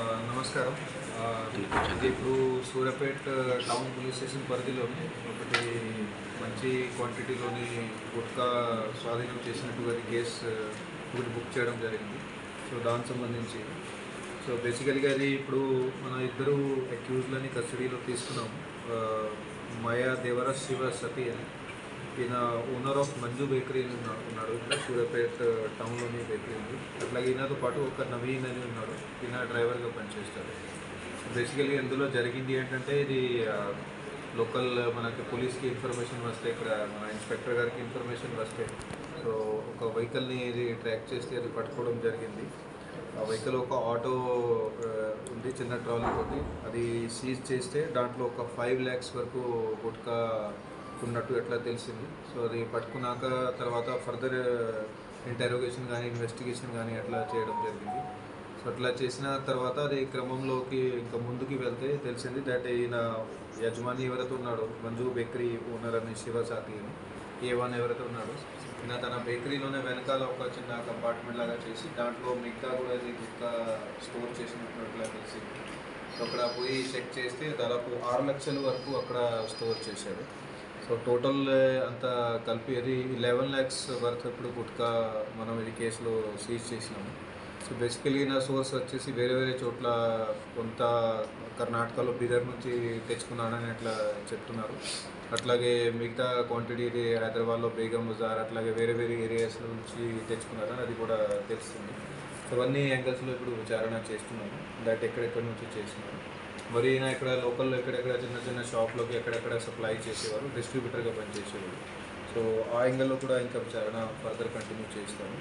నమస్కారం. ఇది ఇప్పుడు సూర్యాపేట టౌన్ పోలీస్ స్టేషన్ పరిధిలోని ఒకటి మంచి క్వాంటిటీలోని గుట్కా స్వాధీనం చేసినట్టుగా కేసు ఒకటి బుక్ చేయడం జరిగింది. సో దానికి సంబంధించి. సో బేసికల్గా అది ఇప్పుడు మన ఇద్దరు అక్యూజ్లని కస్టడీలో తీసుకున్నాం ఆ, మాయా దేవరాజ్ శివ సతీ అని. ఈయన ఓనర్ ఆఫ్ మంజు బేకరీ అని ఉన్నాడు. ఇక్కడ సూర్యాపేట్ uh, టౌన్లోని బేకరీ ఉంది. అట్లాగే ఈయనతో పాటు ఒక నవీన్ అని ఉన్నాడు. ఈయన డ్రైవర్గా పనిచేస్తాడు. బేసికలీ ఇందులో జరిగింది ఏంటంటే ఇది uh, లోకల్ uh, మనకి పోలీస్కి ఇన్ఫర్మేషన్ వస్తే ఇక్కడ మన ఇన్స్పెక్టర్ గారికి ఇన్ఫర్మేషన్ వస్తే సో ఒక వెహికల్ని ఇది ట్రాక్ చేస్తే అది పట్టుకోవడం జరిగింది. ఆ వెహికల్ ఒక ఆటో ఉంది చిన్న ట్రాలీ తోటి. అది సీజ్ చేస్తే దాంట్లో ఒక ఫైవ్ ల్యాక్స్ వరకు గుట్కా ఉన్నట్టు ఎట్లా తెలిసింది? సో అది పట్టుకున్నాక తర్వాత ఫర్దర్ ఇంటరోగేషన్ కానీ ఇన్వెస్టిగేషన్ కానీ అట్లా చేయడం జరిగింది. సో అట్లా చేసిన తర్వాత అది క్రమంలోకి ఇంకా ముందుకి వెళ్తే తెలిసింది దట్ ఈయన యజమాని ఎవరైతే ఉన్నాడో మంజు బేకరీ ఓనర్ అని శివసాతి అని ఏ వన్ ఎవరైతే ఉన్నాడో ఈయన తన బేకరీలోనే వెనకాల ఒక చిన్న కంపార్ట్మెంట్ లాగా చేసి దాంట్లో మిగతా కూడా అది ఇంకా స్టోర్ చేసినట్లా తెలిసి తెలిసింది అక్కడ పోయి చెక్ చేస్తే దాదాపు ఆరు లక్షల వరకు అక్కడ స్టోర్ చేశాడు. సో టోటల్ అంతా కలిపి అది లెవెన్ ల్యాక్స్ వర్త్ ఇప్పుడు గుట్కా మనం ఇది కేసులో సీజ్ చేసినాము. సో బేసికలీ నా సోర్స్ వచ్చేసి వేరే వేరే చోట్ల కొంత కర్ణాటకలో బీదర్ నుంచి తెచ్చుకున్నాడని అట్లా చెప్తున్నారు. అట్లాగే మిగతా క్వాంటిటీ ఇది హైదరాబాద్లో బేగం బజార్ అట్లాగే వేరే వేరే ఏరియాస్ నుంచి తెచ్చుకున్నారని అది కూడా తెలుస్తుంది. సో అవన్నీ యాంగిల్స్లో ఇప్పుడు విచారణ చేస్తున్నాము. దాట్ ఎక్కడెక్కడి నుంచి చేస్తున్నాము మరి ఈయన ఇక్కడ లోకల్లో ఎక్కడెక్కడ చిన్న చిన్న షాప్లోకి ఎక్కడెక్కడ సప్లై చేసేవారు డిస్ట్రిబ్యూటర్గా పనిచేసేవారు. సో ఆ యాంగిల్లో కూడా ఇంకా విచారణ ఫర్దర్ కంటిన్యూ చేస్తాము.